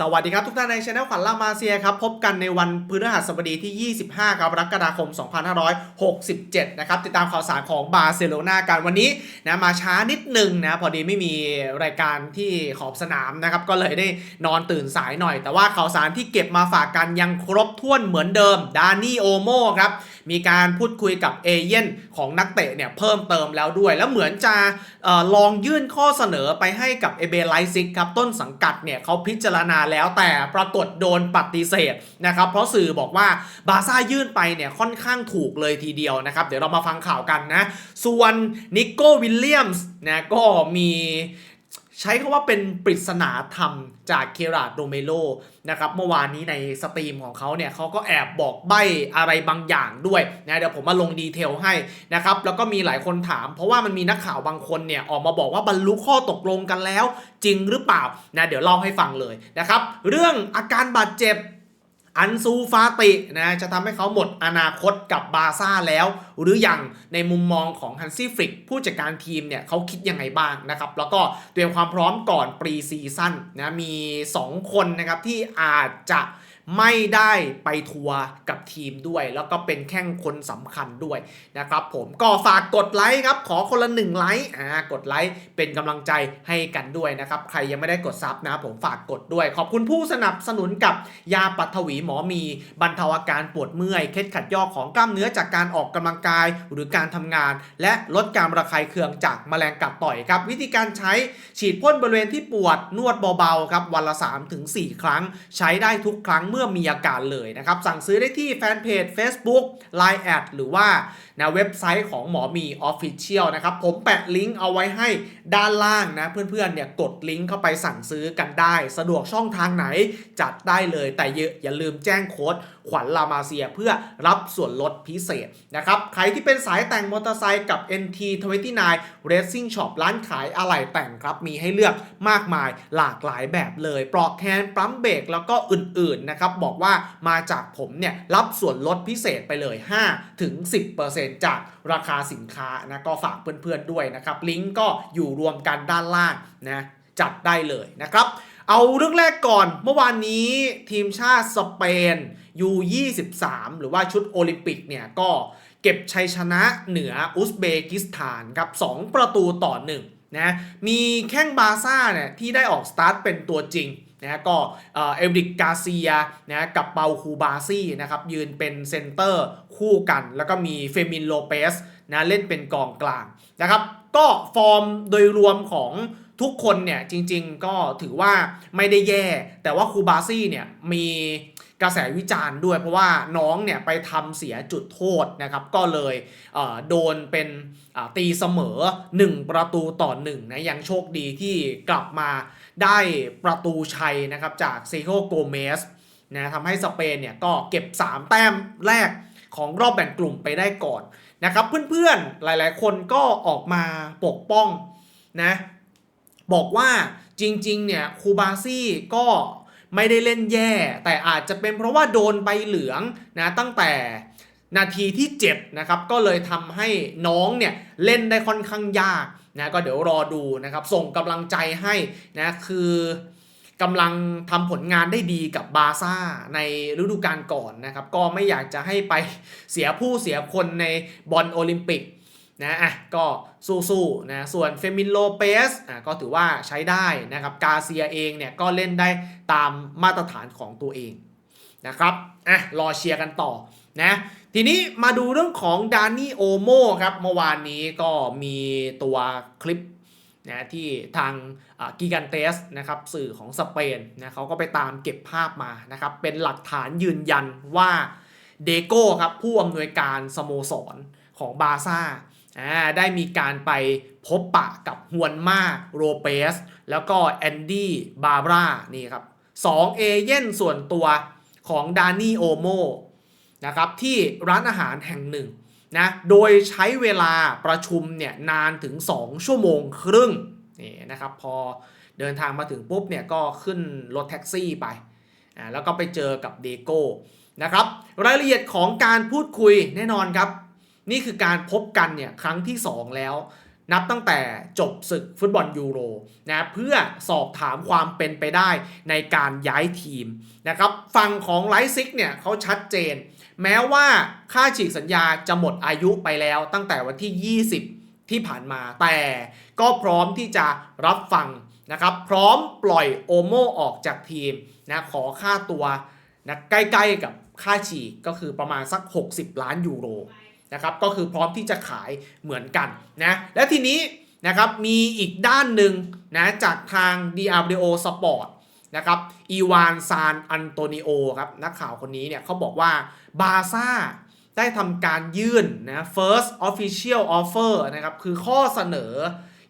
สวัสดีครับทุกท่านในช anel ขวัญล่ามาเซียครับ พบกันในวันพฤหัสบดีที่ 25 กรกฎาคม 2567 นะครับ ติดตามข่าวสารของบาร์เซโลนากันวันนี้นะมาช้านิดนึงนะ พอดีไม่มีรายการที่ขอบสนามนะครับ ก็เลยได้นอนตื่นสายหน่อย แต่ว่าข่าวสารที่เก็บมาฝากกันยังครบถ้วนเหมือนเดิม ดานี่โอโมครับ มีการพูดคุยกับเอเย่นของนักเตะเนี่ยเพิ่มเติมแล้วด้วย แล้วเหมือนจะออลองยื่นข้อเสนอไปให้กับเอเบไลซิกครับต้นสังกัดเนี่ยเขาพิจารณาแล้วแต่ปรากฏโดนปฏิเสธนะครับเพราะสื่อบอกว่าบาซ่ายื่นไปเนี่ยค่อนข้างถูกเลยทีเดียวนะครับเดี๋ยวเรามาฟังข่าวกันนะ ส่วนนิโก้วิลเลียมส์นะก็มี ใช้คำว่าเป็นปริศนาธรรมจากเคราดโดเมโลนะครับเมื่อวานนี้ในสตรีมของเขาเนี่ยเขาก็แอบบอกใบอะไรบางอย่างด้วยนะเดี๋ยวผมมาลงดีเทลให้นะครับแล้วก็มีหลายคนถาม เพราะว่ามันมีนักข่าวบางคนเนี่ยออกมาบอกว่าบรรลุข้อตกลงกันแล้ว จริงหรือเปล่านะเดี๋ยวเล่าให้ฟังเลยนะครับเรื่องอาการบาดเจ็บ อันซูฟาตินะจะทำให้เขาหมดอนาคตกับบาร์ซ่าแล้ว หรืออยังในมุมมองของฮันซี่ฟริกผู้จัดการทีมเนี่ยเขาคิดยังไงบ้างนะครับ แล้วก็เตรียมความพร้อมก่อนปรีซีซั่นนะมี 2 คนนะครับที่อาจจะ ไม่ได้ไปทัวร์กับทีมด้วย แล้วก็เป็นแข้งคนสำคัญด้วยนะครับผมก็ฝากกดไลค์ครับขอคนละหนึ่งไลค์อ่ากดไลค์เป็นกำลังใจให้กันด้วยนะครับใครยังไม่ได้กดซับนะผมฝากกดด้วย ขอบคุณผู้สนับสนุนกับยาปัทวีหมอมีบรรเทาอาการปวดเมื่อยเคล็ดขัดยอกของกล้ามเนื้อจากการออกกำลังกาย หรือการทำงาน และลดการระคายเคืองจากแมลงกัดต่อยครับ วิธีการใช้ฉีดพ่นบริเวณที่ปวดนวดเบาๆครับวันละ 3-4 ครั้ง ใช้ได้ทุกครั้งเมื่อมีอาการเลยนะครับสั่งซื้อได้ที่แฟนเพจ Facebook Line แอดหรือว่านะเว็บไซต์ของหมอมี Official นะครับผมแปะลิงก์เอาไว้ให้ด้านล่างนะเพื่อนๆเนี่ยกดลิงก์เข้าไปสั่งซื้อกันได้ สะดวกช่องทางไหนจัดได้เลยแต่อย่าอย่าลืมแจ้งโค้ด ขวัญลามาเซียเพื่อรับส่วนลดพิเศษนะครับใครที่เป็นสายแต่งมอเตอร์ไซค์กับ NT29 Racing Shop ร้านขายอะไหล่แต่งครับมีให้เลือกมากมายหลากหลายแบบเลยปลอกแคนปั๊มเบรกแล้วก็อื่นๆนะครับบอกว่ามาจากผมเนี่ยรับส่วนลดพิเศษไปเลย5ถึง10%จากราคาสินค้านะก็ฝากเพื่อนๆด้วยนะครับลิงก์ก็อยู่รวมกันด้านล่างนะจัดได้เลยนะครับ เอาเรื่องแรกก่อนเมื่อวานนี้ทีมชาติสเปน U23 หรือว่าชุดโอลิมปิกเนี่ยก็เก็บชัยชนะเหนืออุซเบกิสถานครับ 2 ประตูต่อ1นะมีแข้งบาซ่าเนี่ยที่ได้ออกสตาร์ทเป็นตัวจริงนะก็เอลดิกกาเซียนะกับเปาคูบาซี่นะครับยืนเป็นเซนเตอร์คู่กัน แล้วก็มีเฟมินโลเปสนะเล่นเป็นกองกลางนะครับก็ฟอร์มโดยรวมของทุกคนเนี่ยจริงๆก็ถือว่าไม่ได้แย่ แต่ว่าคูบาซี่เนี่ยมี กระแสวิจารณ์ด้วย เพราะว่าน้องเนี่ยไปทำเสียจุดโทษนะครับ ก็เลยเโดนเป็นตีเสมอ 1 ประตูต่อ1นะยังโชคดีที่กลับมาได้ประตูชัยนะครับจากเซโกโกเมสนะทำให้สเปนเนี่ยก็เก็บ 3 แต้มแรกของรอบแบ่งกลุ่มไปได้ก่อนนะครับ เพื่อนๆหลายๆ คนก็ออกมาปกป้องนะบอกว่าจริงๆเนี่ยคูบาซี่ก็ ไม่ได้เล่นแย่ แต่อาจจะเป็นเพราะว่าโดนใบเหลืองนะตั้งแต่นาทีที่7นะครับก็เลยทำให้น้องเนี่ยเล่นได้ค่อนข้างยากนะก็เดี๋ยวรอดูนะครับส่งกำลังใจให้นะคือกำลังทำผลงานได้ดีกับบาซ่าในฤดูกาลก่อนนะครับก็ไม่อยากจะให้ไปเสียผู้เสียคนในบอลโอลิมปิก นะอะก็สู้ๆนะส่วนเฟมินโลเปสอะก็ถือว่าใช้ได้นะครับกาเซียเองเนี่ยก็เล่นได้ตามมาตรฐานของตัวเองนะครับอะรอเชียร์กันต่อนะทีนี้มาดูเรื่องของดานี่โอโมครับเมื่อวานนี้ก็มีตัวคลิปนะที่ทางกิกันเตสนะครับสื่อของสเปนนะเขาก็ไปตามเก็บภาพมานะครับเป็นหลักฐานยืนยันว่าเดโก้ครับผู้อำนวยการสโมสรของบาซ่า ได้มีการไปพบปะกับฮวนมาโรเปส แล้วก็แอนดี้บาบรานี่ครับสองเอเย่นส่วนตัวของดานี่โอโมนะครับที่ร้านอาหารแห่งหนึ่งนะโดยใช้เวลาประชุมเนี่ยนานถึง 2 ชั่วโมงครึ่งนี่นะครับพอเดินทางมาถึงปุ๊บเนี่ยก็ขึ้นรถแท็กซี่ไปอ่าแล้วก็ไปเจอกับเดโก้นะครับรายละเอียดของการพูดคุยแน่นอนครับ นี่คือการพบกันเนี่ยครั้งที่ 2 แล้ว นับตั้งแต่จบศึกฟุตบอลยูโรนะเพื่อสอบถามความเป็นไปได้ในการย้ายทีมนะครับฝั่งของไลซิกเนี่ยเขาชัดเจน แม้ว่าค่าฉีกสัญญาจะหมดอายุไปแล้วตั้งแต่วันที่ 20 ที่ผ่านมาแต่ก็พร้อมที่จะรับฟังนะครับพร้อมปล่อยโอโมออกจากทีมนะขอค่าตัวนะใกล้ๆกับค่าฉีกก็คือประมาณสัก 60 ล้านยูโร นะครับก็คือพร้อมที่จะขายเหมือนกันนะและทีนี้นะครับมีอีกด้านหนึ่งนะจากทาง DRDO Sport นะครับอีวานซานอันโตนิโอครับนักข่าวคนนี้เนี่ยเขาบอกว่าบาซ่าได้ทำการยื่นนะ first official offer นะครับคือข้อเสนอ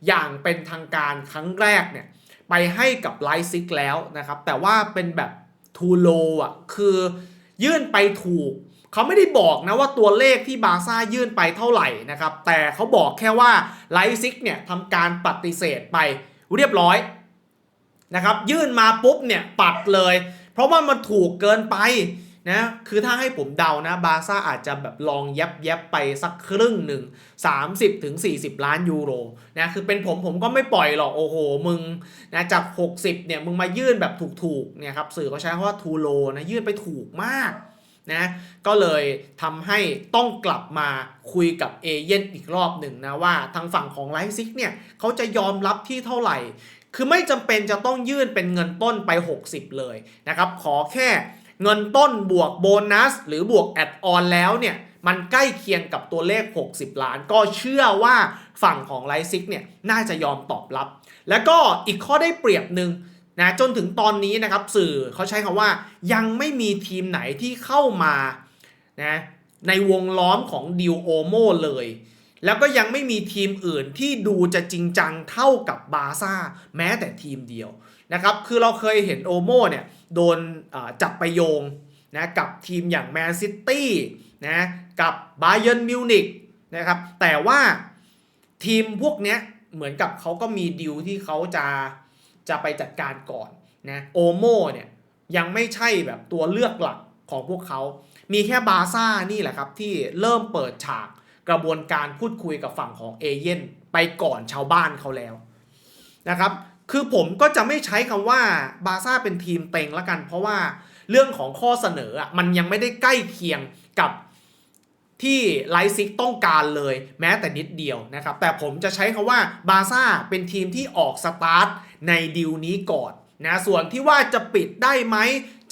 อย่างเป็นทางการครั้งแรกเนี่ยไปให้กับไลซิกแล้วนะครับแต่ว่าเป็นแบบทูโลอะคือยื่นไปถูก เขาไม่ได้บอกนะว่าตัวเลขที่บาซ่ายื่นไปเท่าไหร่นะครับ แต่เขาบอกแค่ว่าไลซิกเนี่ยทำการปฏิเสธไปเรียบร้อยนะครับยื่นมาปุ๊บเนี่ยปัดเลย เพราะว่ามันถูกเกินไปนะคือถ้าให้ผมเดานะบาซ่าอาจจะแบบลองแยบแยบไปสักครึ่งหนึ่ง 30ถึง40 ล้านยูโรนะคือเป็นผมผมก็ไม่ปล่อยหรอกโอ้โหมึงนะจาก 60เนี่ยมึงมายื่นแบบถูกๆเนี่ยครับสื่อเขาใช้คำว่าทูโลนะยื่นไปถูกมาก นะก็เลยทำให้ต้องกลับมาคุยกับเอเย่นอีกรอบหนึ่งนะว่าทางฝั่งของไลซิกเนี่ยเขาจะยอมรับที่เท่าไหร่ คือไม่จำเป็นจะต้องยื่นเป็นเงินต้นไป 60 เลยนะครับ ขอแค่เงินต้นบวกโบนัส หรือบวกแอดออนแล้วเนี่ยมันใกล้เคียงกับตัวเลข 60 ล้าน ก็เชื่อว่าฝั่งของไลซิกเนี่ยน่าจะยอมตอบรับ แล้วก็อีกข้อได้เปรียบหนึ่ง นะจนถึงตอนนี้นะครับสื่อเขาใช้คำว่ายังไม่มีทีมไหนที่เข้ามานะในวงล้อมของดิวโอโมเลย แล้วก็ยังไม่มีทีมอื่นที่ดูจะจริงจังเท่ากับบาซ่าแม้แต่ทีมเดียวนะครับคือเราเคยเห็นโอโมเนี่ยโดนจับไปโยงนะกับทีมอย่างแมนซิตี้นะกับบาเย r n นมิวนิกนะครับแต่ว่าทีมพวกเนี้ยเหมือนกับเขาก็มีดิวที่เขาจะ จะไปจัดการก่อนนะโอโมเนี่ยยังไม่ใช่แบบตัวเลือกหลักของพวกเขา มีแค่บาซ่านี่แหละครับ ที่เริ่มเปิดฉากกระบวนการพูดคุยกับฝั่งของเอเย่นไปก่อนชาวบ้านเขาแล้วนะครับ คือผมก็จะไม่ใช้คำว่าบาซ่าเป็นทีมเต็งละกัน เพราะว่าเรื่องของข้อเสนออะมันยังไม่ได้ใกล้เคียงกับที่ไลซิกต้องการเลยแม้แต่นิดเดียวนะครับ แต่ผมจะใช้คำว่าบาซ่าเป็นทีมที่ออกสตาร์ท ในดิวนี้ก่อนนะส่วนที่ว่าจะปิดได้ไหม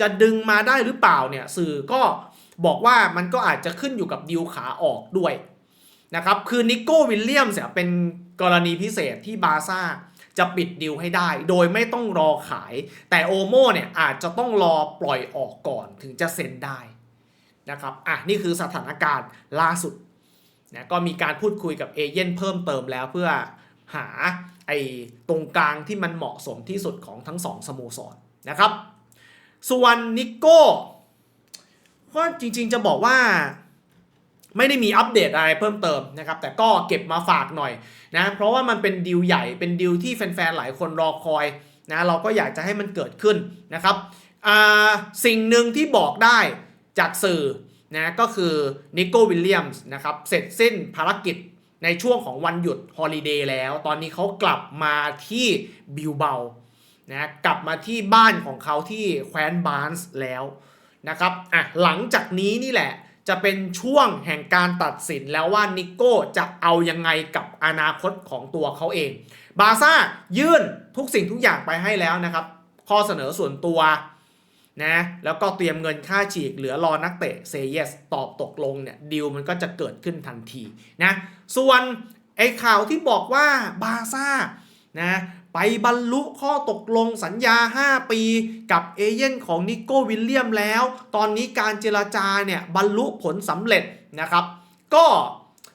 จะดึงมาได้หรือเปล่าเนี่ยสื่อก็บอกว่ามันก็อาจจะขึ้นอยู่กับดิวขาออกด้วยนะครับคือนิโก้วิลเลียมเนี่ยเป็นกรณีพิเศษที่บาซ่าจะปิดดิวให้ได้ โดยไม่ต้องรอขาย แต่โอโมเนี่ยอาจจะต้องรอปล่อยออกก่อนถึงจะเซ็นได้นะครับอะนี่คือสถานการณ์ล่าสุดนะก็มีการพูดคุยกับเอเย่นเพิ่มเติมแล้วเพื่อหา ไอ้ตรงกลางที่มันเหมาะสมที่สุดของทั้งสองสโมสรนะครับ ส่วนนิโก้ก็จริงๆจะบอกว่าไม่ได้มีอัปเดตอะไรเพิ่มเติมนะครับ แต่ก็เก็บมาฝากหน่อยนะเพราะว่ามันเป็นดีลใหญ่เป็นดีลที่แฟนๆหลายคนรอคอยนะเราก็อยากจะให้มันเกิดขึ้นนะครับสิ่งหนึ่งที่บอกได้จากสื่อนะก็คือนิโก้วิลเลียมส์นะครับเสร็จสิ้นภารกิจ ในช่วงของวันหยุดฮอลิเดย์แล้ว ตอนนี้เขากลับมาที่บิลเบานะกลับมาที่บ้านของเขาที่แคว้นบานส์แล้วนะครับอะหลังจากนี้นี่แหละจะเป็นช่วงแห่งการตัดสินแล้วว่านิโก้จะเอายังไงกับอนาคตของตัวเขาเอง บาซ่ายื่นทุกสิ่งทุกอย่างไปให้แล้วนะครับ ข้อเสนอส่วนตัว นะแล้วก็เตรียมเงินค่าฉีกเหลือรอนักเตะเซเยสตอบตกลงเนี่ยดีลมันก็จะเกิดขึ้นทันทีนะส่วนไอ้ข่าวที่บอกว่าบาซ่านะไปบรรลุข้อตกลงสัญญา 5 ปีกับเอเย่นของนิโก้วิลเลียมแล้ว ตอนนี้การเจรจาเนี่ยบรรลุผลสำเร็จนะครับ ก็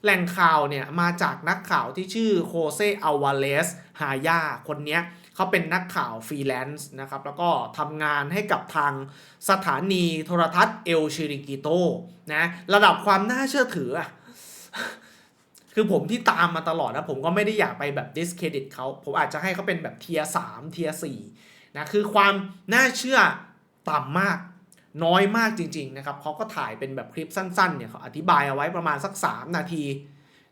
แหล่งข่าวเนี่ยมาจากนักข่าวที่ชื่อโคเซอัลวาเลส ฮายาคนเนี้ย เขาเป็นนักข่าวฟรีแลนซ์นะครับแล้วก็ทำงานให้กับทางสถานีโทรทัศน์เอลชิริกิโตนะระดับความน่าเชื่อถืออะคือผมที่ตามมาตลอดนะผมก็ไม่ได้อยากไปแบบดิสเครดิตเขาผมอาจจะให้เขาเป็นแบบเทียสามเทียสี่นะคือความน่าเชื่อต่ำมากน้อยมากจริง ๆ นะครับเขาก็ถ่ายเป็นแบบคลิปสั้นๆเนี่ยเขาอธิบายเอาไว้ประมาณสัก 3 นาที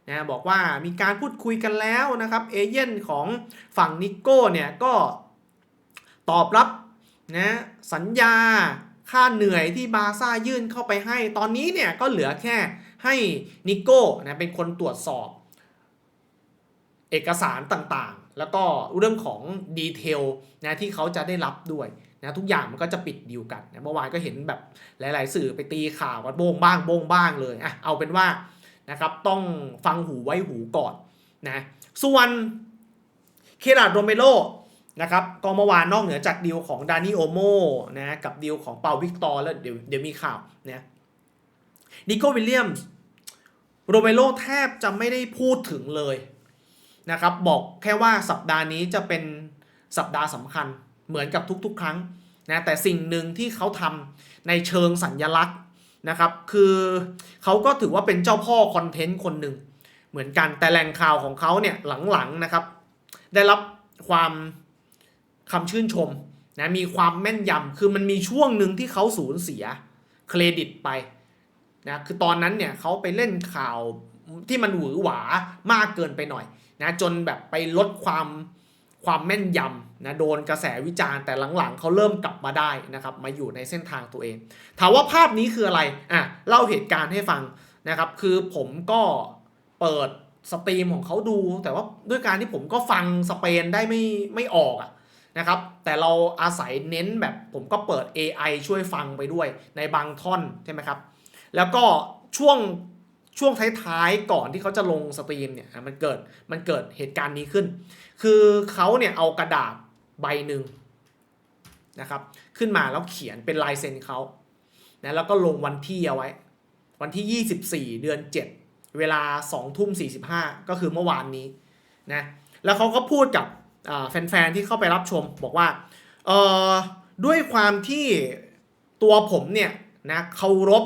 นะบอกว่ามีการพูดคุยกันแล้วนะครับเอเย่นของฝั่งนิโก้เนี่ยก็ตอบรับนะสัญญาค่าเหนื่อยที่บาซ่ายื่นเข้าไปให้ ตอนนี้เนี่ยก็เหลือแค่ให้นิโก้นะเป็นคนตรวจสอบ เอกสารต่างๆ แล้วก็เรื่องของดีเทลนะที่เขาจะได้รับด้วยนะทุกอย่างมันก็จะปิดดีลกันนะเมื่อวานก็เห็นแบบหลาย ๆ สื่อไปตีข่าวกันโบงบ้างโบงบ้างเลยอะเอาเป็นว่า นะครับต้องฟังหูไว้หูก่อนนะส่วนเคราดโรเมโลนะครับก็เมื่อวานนอกเหนือจากดีลของดานิโอโมนะกับดีลของเปาวิกตอร์แล้วเดี๋ยวเดี๋ยวมีข่าวนะนิโควิลเลียมสโรเมโลแทบจะไม่ได้พูดถึงเลยนะครับบอกแค่ว่าสัปดาห์นี้จะเป็นสัปดาห์สำคัญเหมือนกับทุกๆ ครั้งนะแต่สิ่งหนึ่งที่เขาทำในเชิงสัญญลักษณ์ นะครับ คือเขาก็ถือว่าเป็นเจ้าพ่อคอนเทนต์คนหนึ่งเหมือนกันแต่แหล่งข่าวของเขาเนี่ยหลังๆนะครับ ได้รับความคำชื่นชมนะมีความแม่นยำคือมันมีช่วงหนึ่งที่เขาสูญเสียเครดิตไปนะคือตอนนั้นเนี่ยเขาไปเล่นข่าวที่มันหวือหวามากเกินไปหน่อยนะจนแบบไปลดความ ความแม่นยำนะโดนกระแสวิจารณ์แต่หลังๆเขาเริ่มกลับมาได้นะครับมาอยู่ในเส้นทางตัวเอง ถามว่าภาพนี้คืออะไรอะเล่าเหตุการณ์ให้ฟังนะครับคือผมก็เปิดสตรีมของเขาดู แต่ว่าด้วยการที่ผมก็ฟังสเปนได้ไม่ไม่ออกอะนะครับแต่เราอาศัยเน้นแบบผมก็เปิด AI ช่วยฟังไปด้วยในบางท่อนใช่ไหมครับแล้วก็ช่วง ช่วงท้ายๆก่อนที่เขาจะลงสตรีมเนี่ยมันเกิดมันเกิดเหตุการณ์นี้ขึ้น คือเขาเนี่ยเอากระดาษใบหนึ่งนะครับขึ้นมาแล้วเขียนเป็นลายเซ็นเขานะแล้วก็ลงวันที่เอาไว้ วันที่ 24 เดือน 7 เวลา2ทุ่ม45 ก็คือเมื่อวานนี้นะแล้วเขาก็พูดกับแฟนๆที่เข้าไปรับชมบอกว่าเออด้วยความที่ตัวผมเนี่ยนะเคารพ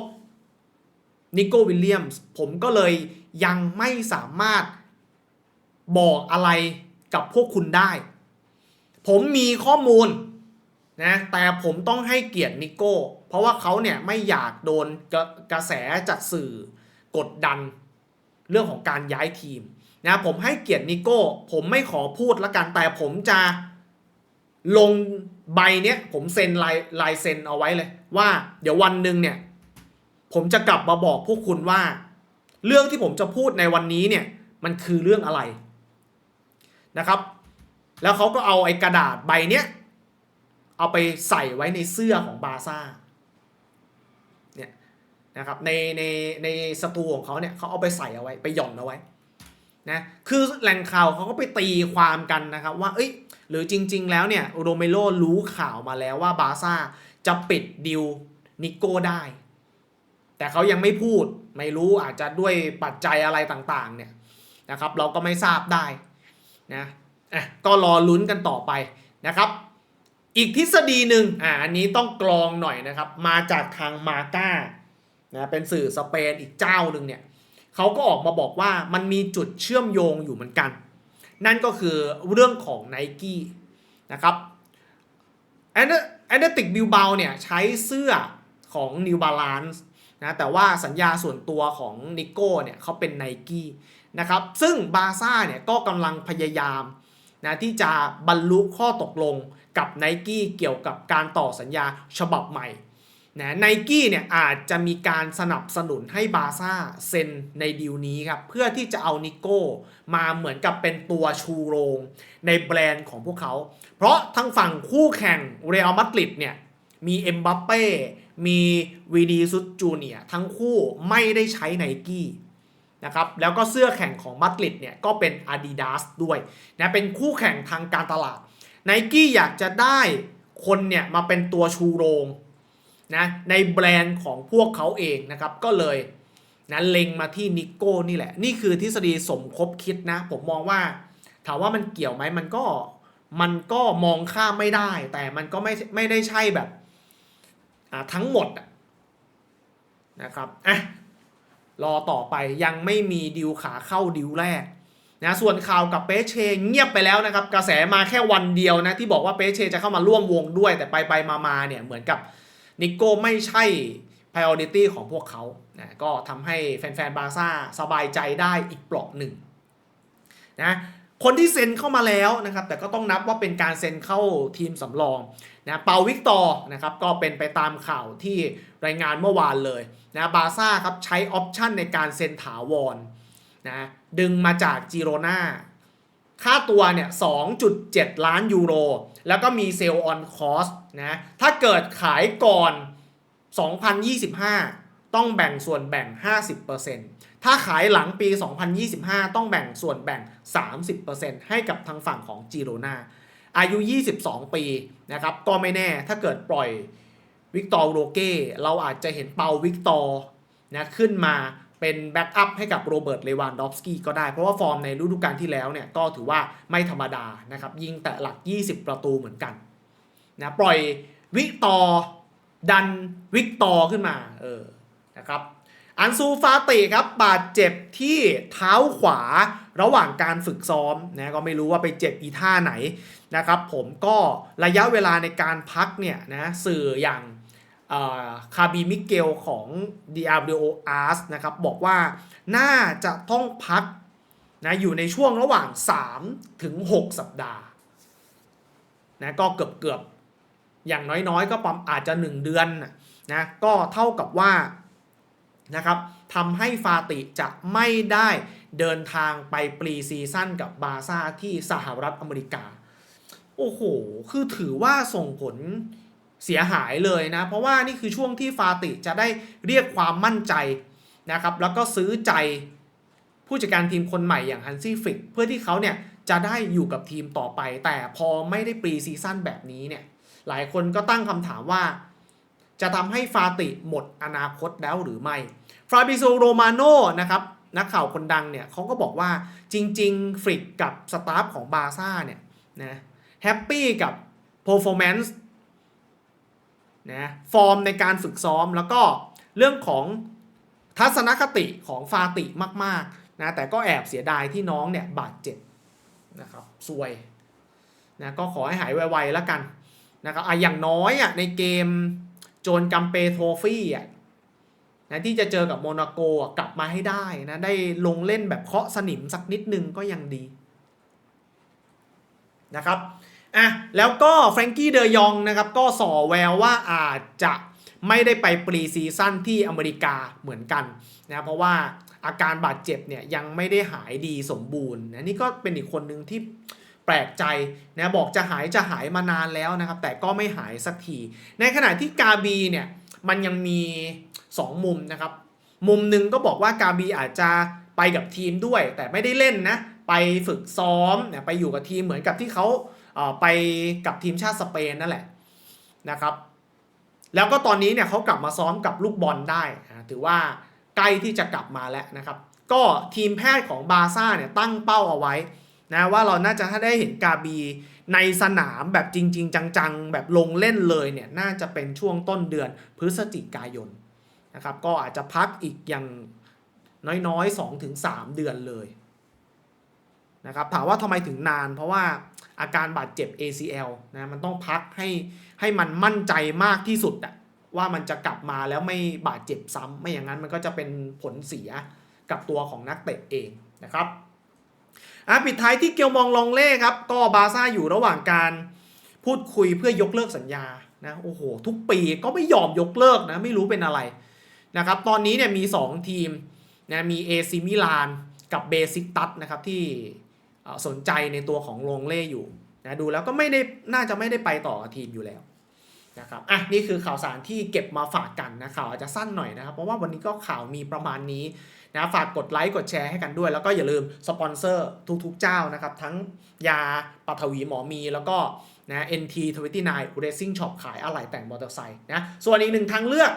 นิโก้วิลเลียมส์ผมก็เลยยังไม่สามารถบอกอะไรกับพวกคุณได้ ผมมีข้อมูลนะแต่ผมต้องให้เกียรตินิโก้ เพราะว่าเขาเนี่ยไม่อยากโดนกระกระแสจากสื่อกดดันเรื่องของการย้ายทีมนะผมให้เกียรตินิโก้ ผมไม่ขอพูดละกันแต่ผมจะลงใบเนี้ยผมเซ็นลายลายเซ็นเอาไว้เลย ว่าเดี๋ยววันหนึ่งเนี่ย ผมจะกลับมาบอกพวกคุณว่า เรื่องที่ผมจะพูดในวันนี้เนี่ยมันคือเรื่องอะไรนะครับ แล้วเขาก็เอาไอ้กระดาษใบเนี้ยเอาไปใส่ไว้ในเสื้อของบาซ่าเนี่ยนะครับในในในสตูของเขาเนี่ยเขาเอาไปใส่เอาไว้ไปหย่อนเอาไว้นะคือแหล่งข่าวเขาก็ไปตีความกันนะครับว่าเอ้ยหรือจริง ๆ แล้วเนี่ยโรเมโรรู้ข่าวมาแล้วว่าบาซ่าจะปิดดิวนิโก้ได้ แต่เขายังไม่พูดไม่รู้อาจจะด้วยปัจจัยอะไรต่างๆเนี่ยนะครับเราก็ไม่ทราบได้นะอะก็รอลุ้นกันต่อไปนะครับ อีกทฤษฎีหนึ่งอ่าอันนี้ต้องกรองหน่อยนะครับ มาจากทางมาก้านะเป็นสื่อสเปนอีกเจ้าหนึ่งเนี่ยเขาก็ออกมาบอกว่ามันมีจุดเชื่อมโยงอยู่เหมือนกัน นั่นก็คือเรื่องของ n i กี้นะครับแอนเดติกบิลเบาเนี่ยใช้เสื้อของ New Balance นะแต่ว่าสัญญาส่วนตัวของนิโก้เนี่ยเขาเป็นไนกี้นะครับซึ่งบาซ่าเนี่ยก็กำลังพยายามนะที่จะบรรลุข้อตกลงกับไนกี้เกี่ยวกับการต่อสัญญาฉบับใหม่นะไนกี้เนี่ยอาจจะมีการสนับสนุนให้บาซ่าเซ็นในดีลนี้ครับเพื่อที่จะเอานิโก้มาเหมือนกับเป็นตัวชูโรงในแบรนด์ของพวกเขา เพราะทั้งฝั่งคู่แข่งเรอัลมาดริดเนี่ย มีเอ็มบัปเป้มีวีดีซุสจูเนียทั้งคู่ไม่ได้ใช้ไนกี้นะครับแล้วก็เสื้อแข่งของมาดริดเนี่ยก็เป็น Adidas ด้วยนะเป็นคู่แข่งทางการตลาดไนกี้อยากจะได้คนเนี่ยมาเป็นตัวชูโรงนะในแบรนด์ของพวกเขาเองนะครับก็เลยนะเล็งมาที่นิโก้นี่แหละ นี่คือทฤษฎีสมคบคิดนะ ผมมองว่า ถามว่ามันเกี่ยวไหมมันก็มันก็มองข้ามไม่ได้ แต่มันก็ไม่ไม่ได้ใช่แบบ ทั้งหมดนะครับอะรอต่อไปยังไม่มีดิวขาเข้าดิวแรกนะส่วนข่าวกับเปเชเงียบไปแล้วนะครับ กระแสมาแค่วันเดียวนะที่บอกว่าเปเชจะเข้ามาร่วมวงด้วย แต่ไปไปมามาเนี่ยเหมือนกับนิโก้ไม่ใช่ priority ของพวกเขานะก็ทำให้แฟนๆบาร์ซ่าสบายใจได้อีกเปลาะหนึ่งนะ คนที่เซ็นเข้ามาแล้วนะครับ แต่ก็ต้องนับว่าเป็นการเซ็นเข้าทีมสำรองนะเปาวิกตอร์นะครับก็เป็นไปตามข่าวที่รายงานเมื่อวานเลยนะบาร์ซ่าครับใช้ออปชันในการเซ็นถาวรนะดึงมาจากจิโรนาค่าตัวเนี่ย 2.7 ล้านยูโร แล้วก็มีเซลล์ออนคอสนะถ้าเกิดขายก่อน 2025 ต้องแบ่งส่วนแบ่ง 50% ถ้าขายหลังปี 2025 ต้องแบ่งส่วนแบ่ง 30%ให้กับทางฝั่งของจิโรนาอายุ 22 ปีนะครับก็ไม่แน่ถ้าเกิดปล่อยวิกตอร์โรเก้เราอาจจะเห็นเปาวิกตอร์นะขึ้นมาเป็นแบ็กอัพให้กับโรเบิร์ตเลวานดอฟสกี้ก็ได้ เพราะว่าฟอร์มในฤดูกาลที่แล้วเนี่ยก็ถือว่าไม่ธรรมดานะครับยิงแต่หลัก 20 ประตูเหมือนกันนะปล่อยวิกตอร์ดันวิกตอร์ขึ้นมาเออนะครับ อันซูฟาติครับบาดเจ็บที่เท้าขวาระหว่างการฝึกซ้อมนะก็ไม่รู้ว่าไปเจ็บอีท่าไหนนะครับ ผมก็ระยะเวลาในการพักเนี่ยนะสื่ออย่างคาบีมิเกลของ DRWO Ars นะครับบอกว่าน่าจะต้องพักนะอยู่ในช่วงระหว่าง 3 ถึง 6 สัปดาห์นะก็เกือบเกือบๆอย่างน้อยๆ ก็ประมอาจจะ 1 เดือนนะก็เท่ากับว่า นะครับทำให้ฟาติจะไม่ได้เดินทางไปปรีซีซั่นกับบาซ่าที่สหรัฐอเมริกา โอ้โห คือถือว่าส่งผลเสียหายเลยนะ เพราะว่านี่คือช่วงที่ฟาติจะได้เรียกความมั่นใจนะครับ แล้วก็ซื้อใจผู้จัดการทีมคนใหม่อย่างฮันซี่ฟิกเพื่อที่เขาเนี่ยจะได้อยู่กับทีมต่อไป แต่พอไม่ได้ปรีซีซั่นแบบนี้เนี่ย หลายคนก็ตั้งคำถามว่า จะทำให้ฟาติหมดอนาคตแล้วหรือไม่ ฟราบิโซโรมาโนนะครับนักข่าวคนดังเนี่ยเขาก็บอกว่าจริง ๆ ฟริกกับสตาฟของบาร์ซ่าเนี่ยนะแฮปปี้กับ performance นะฟอร์มในการฝึกซ้อมแล้วก็เรื่องของทัศนคติของฟาติมากๆนะแต่ก็แอบเสียดายที่น้องเนี่ยบาดเจ็บนะครับซวยนะก็ขอให้หายไวๆแล้วกันนะครับอะอย่างน้อยอะในเกมโจนกัมเปโทฟี่อะ นะที่จะเจอกับโมนาโกกลับมาให้ได้นะได้ลงเล่นแบบเคาะสนิมสักนิดนึงก็ยังดีนะครับอะแล้วก็แฟรงกี้เดยองนะครับก็ส่อแววว่าอาจจะไม่ได้ไปปรีซีซั่นที่อเมริกาเหมือนกันนะเพราะว่าอาการบาดเจ็บเนี่ยยังไม่ได้หายดีสมบูรณ์นะนี่ก็เป็นอีกคนหนึ่งที่แปลกใจนะบอกจะหายจะหายมานานแล้วนะครับ แต่ก็ไม่หายสักที ในขณะที่กาบีเนี่ยมันยังมี 2 มุมนะครับ มุมหนึ่งก็บอกว่ากาบีอาจจะไปกับทีมด้วย แต่ไม่ได้เล่นนะ ไปฝึกซ้อมเนี่ยไปอยู่กับทีมเหมือนกับที่เขาเอ่อไปกับทีมชาติสเปนนั่นแหละนะครับ แล้วก็ตอนนี้เนี่ยเขากลับมาซ้อมกับลูกบอลได้ ถือว่าใกล้ที่จะกลับมาแล้วนะครับ ก็ทีมแพทย์ของบาร์ซ่าเนี่ยตั้งเป้าเอาไว้นะว่าเราน่าจะถ้าได้เห็นกาบีในสนามแบบจริง ๆ จัง ๆ แบบลงเล่นเลยเนี่ยน่าจะเป็นช่วงต้นเดือนพฤศจิกายน นะครับก็อาจจะพักอีกอย่างน้อยๆ 2-3 เดือนเลยนะครับถามว่าทำไมถึงนาน เพราะว่าอาการบาดเจ็บ ACL นะมันต้องพักให้ให้มันมั่นใจมากที่สุดอะว่ามันจะกลับมาแล้วไม่บาดเจ็บซ้ำไม่อย่างนั้นมันก็จะเป็นผลเสียกับตัวของนักเตะเองนะครับอะปิดท้ายที่เกียวมองลองเล่ครับ ก็บาซ่าอยู่ระหว่างการพูดคุยเพื่อยกเลิกสัญญานะโอ้โห ทุกปีก็ไม่ยอมยกเลิกนะ ไม่รู้เป็นอะไร นะครับตอนนี้เนี่ยมี 2 ทีมนะมีเอซิมิลานกับเบซิกตัสนะครับที่สนใจในตัวของลงเล่อยู่นะดูแล้วก็ไม่ได้น่าจะไม่ได้ไปต่อทีมอยู่แล้วนะครับอะนี่คือข่าวสารที่เก็บมาฝากกันนะข่าวอาจจะสั้นหน่อยนะครับ เพราะว่าวันนี้ก็ข่าวมีประมาณนี้นะฝากกดไลค์กดแชร์ให้กันด้วย แล้วก็อย่าลืมสปอนเซอร์ทุกๆเจ้านะครับ ทั้งยาปัทวีหมอมีแล้วก็นะ NT29 Racing Shop ขายอะไหล่แต่งมอเตอร์ไซค์นะส่วนอีกหนึ่งทางเลือก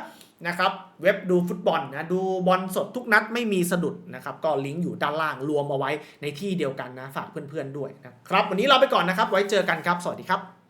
นะครับเว็บดูฟุตบอลนะดูบอลสดทุกนัดไม่มีสะดุดนะครับก็ลิงก์อยู่ด้านล่างรวมเอาไว้ในที่เดียวกันนะฝากเพื่อนๆด้วยนะครับวันนี้เราไปก่อนนะครับไว้เจอกันครับ สวัสดีครับ